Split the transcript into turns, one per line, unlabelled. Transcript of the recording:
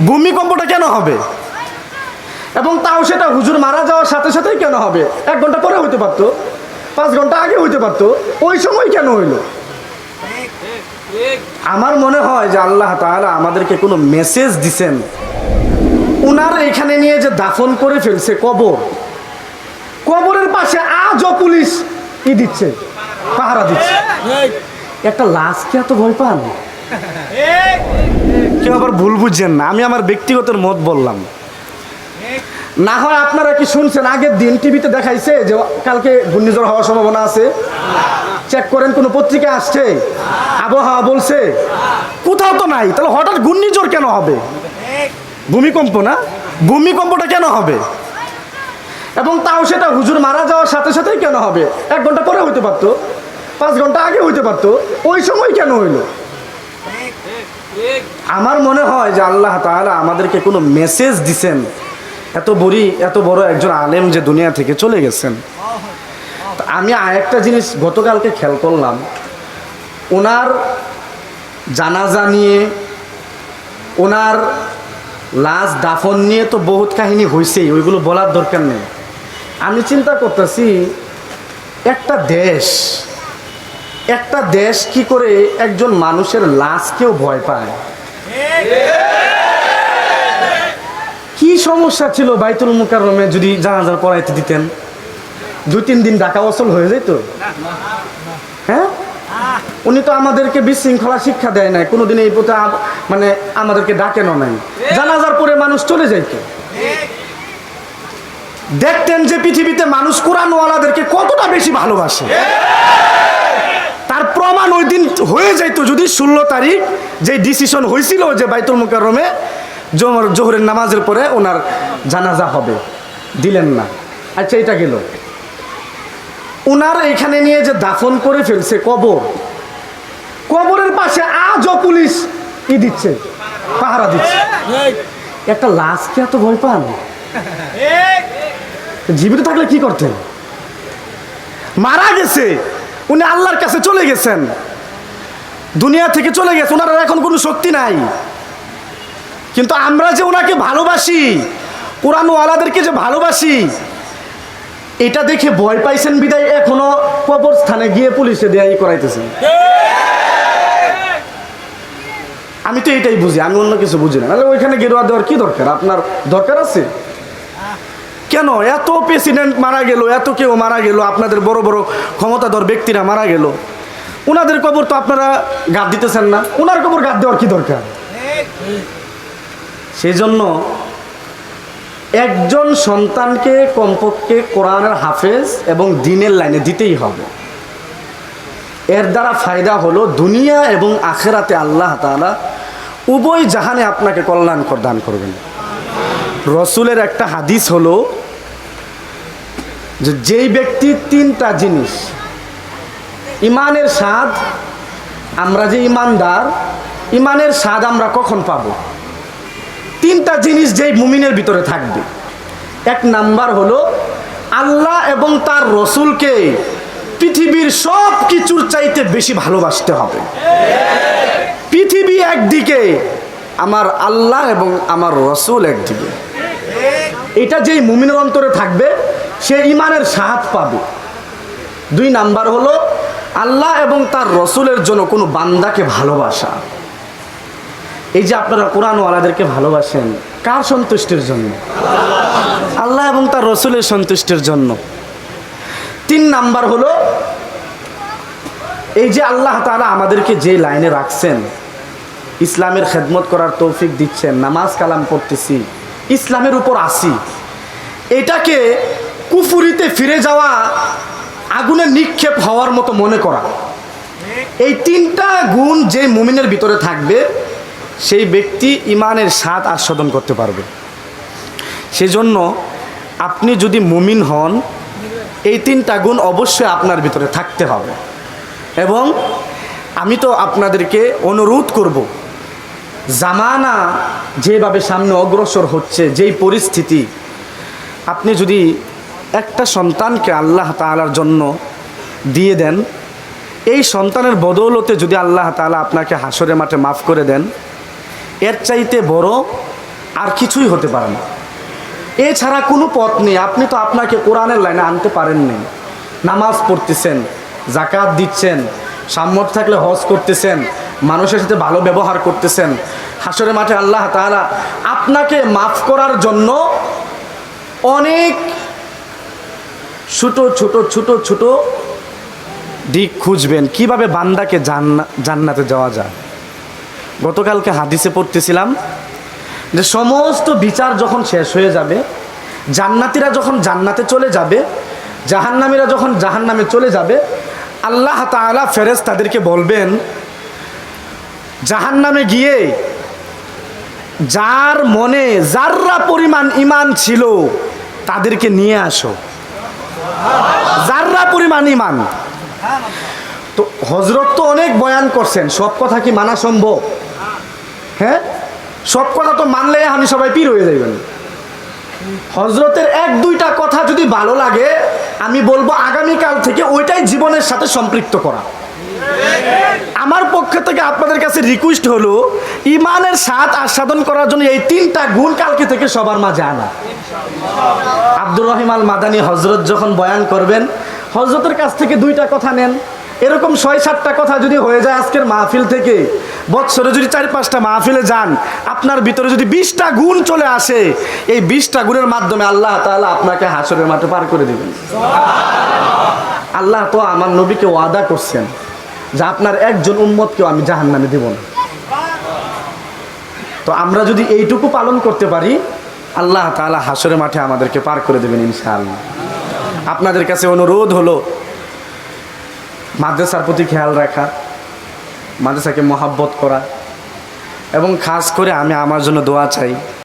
ভূমিকম্পটা কেন হবে? এবং তাও সেটা হুজুর মারা যাওয়ার সাথে সাথেই কেন হবে? এক ঘণ্টা পরে হইতে পারতো। পাঁচ ঘণ্টা আগে হইতে পারতো। ওই সময় কেন হইল? আমার মনে হয় যে আল্লাহ তাআলা আমাদেরকে কোনো মেসেজ দিছেন। উনার এখানে নিয়ে যে দাফন করে ফেলছে কবর কবরের পাশে আজও পুলিশ ই দিচ্ছে পাহারা দিচ্ছে। একটা লাশ কি এত ভয় পান? কেউ আবার ভুল বুঝছেন না। আমি আমার ব্যক্তিগত মত বললাম। না হয় আপনারা কি শুনছেন, আগের দিন টিভিতে দেখাইছে যে কালকে ঘূর্ণিঝড় হওয়ার সম্ভাবনা আছে। চেক করেন, কোনো পত্রিকা আসছে? আবহাওয়া বলছে, কোথাও তো নাই। তাহলে হঠাৎ ঘূর্ণিঝড় কেন হবে? ভূমিকম্প না? ভূমিকম্পটা কেন হবে? এবং তাও সেটা হুজুর মারা যাওয়ার সাথে সাথেই কেন হবে? এক ঘণ্টা পরে হইতে পারতো, পাঁচ ঘণ্টা আগে হইতে পারতো, ওই সময় কেন হইল? আমার মনে হয় যে আল্লাহ তাআলা আমাদেরকে কোনো মেসেজ দিছেন। এত বড়ি, এত বড় একজন আলেম যে দুনিয়া থেকে চলে গেছেন। আমি আরেকটা জিনিস গতকালকে খেয়াল করলাম। ওনার জানাজা নিয়ে, ওনার লাশ দাফন নিয়ে তো বহুত কাহিনী হয়েছেই ওইগুলো বলার দরকার নেই। আমি চিন্তা করতেছি, একটা দেশ একটা দেশ কি করে একজন মানুষের লাশকেও ভয় পায়? কি সমস্যা ছিল বাইতুল মুকাররমে যদি জানাজার পড়াইতে দিতেন? দুই, তিন দিন ডাকা অসল হয়ে যেত হ্যাঁ? উনি তো আমাদেরকে বিশৃঙ্খলা শিক্ষা দেয় নাই, কোনোদিন এই পথে মানে আমাদেরকে ডাকেনও নাই। জানাজার পরে মানুষ চলে যাইত। দেখতেন যে পৃথিবীতে মানুষ কোরআনওয়ালাদেরকে কতটা বেশি ভালোবাসে। তার প্রমাণ ওই দিন হয়ে যাইতো যদি ষোলো তারিখ যে ডিসিশন হয়েছিল যে বাইতুল মুকাররমে জোহর জোহরের নামাজের পরে ওনার জানাজা হবে। দিলেন না। আচ্ছা এটা গেল। ওনার এখানে নিয়ে যে দাফন করে ফেলছে কবর, কবরের পাশে আজও পুলিশ ই দিচ্ছে, পাহারা দিচ্ছে। একটা লাশ কি এত ভয় পান? জীবিত থাকলে কি করতেন? মারা গেছে। উনি আল্লাহর কাছে চলে গেছেন। দুনিয়া থেকে চলে গেছে ওনার এখন কোনো শক্তি নাই। কিন্তু আমরা যে ওনাকে ভালোবাসি, কোরআনওয়ালাদেরকে যে ভালোবাসি, এটা দেখে ভয় পাইছেন বিদায়, এখনও কবরস্থানে গিয়ে পুলিশে দেয়া ই করাইতেছেন। আমি তো এটাই বুঝি, আমি অন্য কিছু বুঝি না। ওইখানে গেরুয়া দেওয়ার কি দরকার? আপনার দরকার আছে? কেন? এত প্রেসিডেন্ট মারা গেল, এত কেউ মারা গেল, আপনাদের বড় বড় ক্ষমতাধর ব্যক্তিরা মারা গেল। ওনাদের কবর তো আপনারা গাদ দিতেছেন না। ওনার কবর গাদ দেওয়ার কি দরকার? সেই জন্য একজন সন্তানকে কমপক্ষে কোরআনের হাফেজ এবং দিনের লাইনে দিতেই হবে। এর দ্বারা ফায়দা হলো দুনিয়া এবং আখেরাতে আল্লাহ তাআলা উভয় জাহানে আপনাকে কল্যাণকর দান করবেন। রসুলের একটা হাদিস হলো যে যেই ব্যক্তি তিনটা জিনিস, ইমানের স্বাদ, আমরা যে ইমানদার, ইমানের স্বাদ আমরা কখন পাবো? তিনটা জিনিস যেই মুমিনের ভিতরে থাকবে। এক নাম্বার হলো আল্লাহ এবং তার রসুলকে পৃথিবীর সব কিছুর চাইতে বেশি ভালোবাসতে হবে। পৃথিবী একদিকে, আমার আল্লাহ এবং আমার রসুল একদিকে। এটা যেই মুমিনের অন্তরে থাকবে সে ইমানের সাহায্য পাবে। দুই নাম্বার হলো, আল্লাহ এবং তার রসুলের জন্য কোনো বান্দাকে ভালোবাসা। এই যে আপনারা কোরআনওয়ালাদেরকে ভালোবাসেন, কার সন্তুষ্টির জন্য? আল্লাহ এবং তার রসুলের সন্তুষ্টির জন্য। তিন নাম্বার হলো, এই যে আল্লাহ তাআলা আমাদেরকে যে লাইনে রাখছেন, ইসলামের খেদমত করার তৌফিক দিচ্ছেন, নামাজ কালাম পড়তেছি, ইসলামের উপর আসি, এটাকে কুফুরিতে ফিরে যাওয়া আগুনে নিক্ষেপ হওয়ার মতো মনে করা। এই তিনটা গুণ যে মুমিনের ভিতরে থাকবে, সেই ব্যক্তি ইমানের স্বাদ আস্বাদন করতে পারবে। সেজন্য আপনি যদি মুমিন হন, এই তিনটা গুণ অবশ্যই আপনার ভিতরে থাকতে হবে। এবং আমি তো আপনাদেরকে অনুরোধ করব, জামানা যেভাবে সামনে অগ্রসর হচ্ছে, যেই পরিস্থিতি, আপনি যদি একটা সন্তানকে আল্লাহ তাআলার জন্য দিয়ে দেন। এই সন্তানের বদৌলতে যদি আল্লাহ তাআলা আপনাকে হাসরে মাঠে মাফ করে দেন, এর চাইতে বড় আর কিছুই হতে পারে না। এছাড়া কোনো পথ নেই। আপনি তো আপনাকে কোরআনের লাইনে আনতে পারেননি। নামাজ পড়তেছেন জাকাত দিচ্ছেন সামর্থ্য থাকলে হজ করতেছেন, মানুষের সাথে ভালো ব্যবহার করতেছেন। হাসরের মাঠে আল্লাহ তাআলা আপনাকে মাফ করার জন্য অনেক ছোট ছোট ছোট ছোট দিক খুঁজবেন। কীভাবে বান্দাকে জান্না জান্নাতে যাওয়া যায়? গতকালকে হাদিসে পড়তেছিলাম যে সমস্ত বিচার যখন শেষ হয়ে যাবে, জান্নাতিরা যখন জান্নাতে চলে যাবে, জাহান্নামীরা যখন জাহান্নামে চলে যাবে, আল্লাহ তাআলা ফেরেজ তাদেরকে বলবেন, জাহান্নামে গিয়ে যার মনে যাররা পরিমাণ ইমান ছিল তাদেরকে নিয়ে আসো। যাররা পরিমাণ ইমান। তো হজরত তো অনেক বয়ান করছেন, সব কথা কি মানা সম্ভব? হ্যাঁ? সব কথা তো মানলে আমি সবাই পীর হয়ে যাইবেন। হজরতের এক দুইটা কথা যদি ভালো লাগে, আমি বলব আগামীকাল থেকে ওইটাই জীবনের সাথে সম্পৃক্ত করা। থেকে আপনাদের কাছে রিকোয়েস্ট হলো ইমানের স্বাদ আস্বাদন করার জন্য এই তিনটা গুণ কালকে থেকে সবার মাঝে আনা। আব্দুর রহিম আল মাদানী হজরত যখন বয়ান করবেন হজরতের কাছ থেকে দুইটা কথা নেন। এরকম ছয়, সাতটা কথা যদি হয়ে যায় আজকের মাহফিল থেকে, বৎসরে যদি চার, পাঁচটা মাহফিলে যান, আপনার ভিতরে যদি বিশটা গুণ চলে আসে, এই বিশটা গুণের মাধ্যমে আল্লাহ তাআলা আপনাকে হাসরের মাঠে পার করে দেবেন। আল্লাহ তো আমার নবীকে ওয়াদা করছেন। যে আপনার একজন উম্মতকেও আমি জাহান নামে দেব না। তো আমরা যদি এইটুকু পালন করতে পারি, আল্লাহ তাআলা হাসরের মাঠে আমাদেরকে পার করে দেবেন ইনশাআল্লাহ। আপনাদের কাছে অনুরোধ হলো, মাদ্রাসার প্রতি খেয়াল রাখা, মাদ্রাসাকে মহাব্বত করা, এবং খাস করে আমি আমার জন্য দোয়া চাই।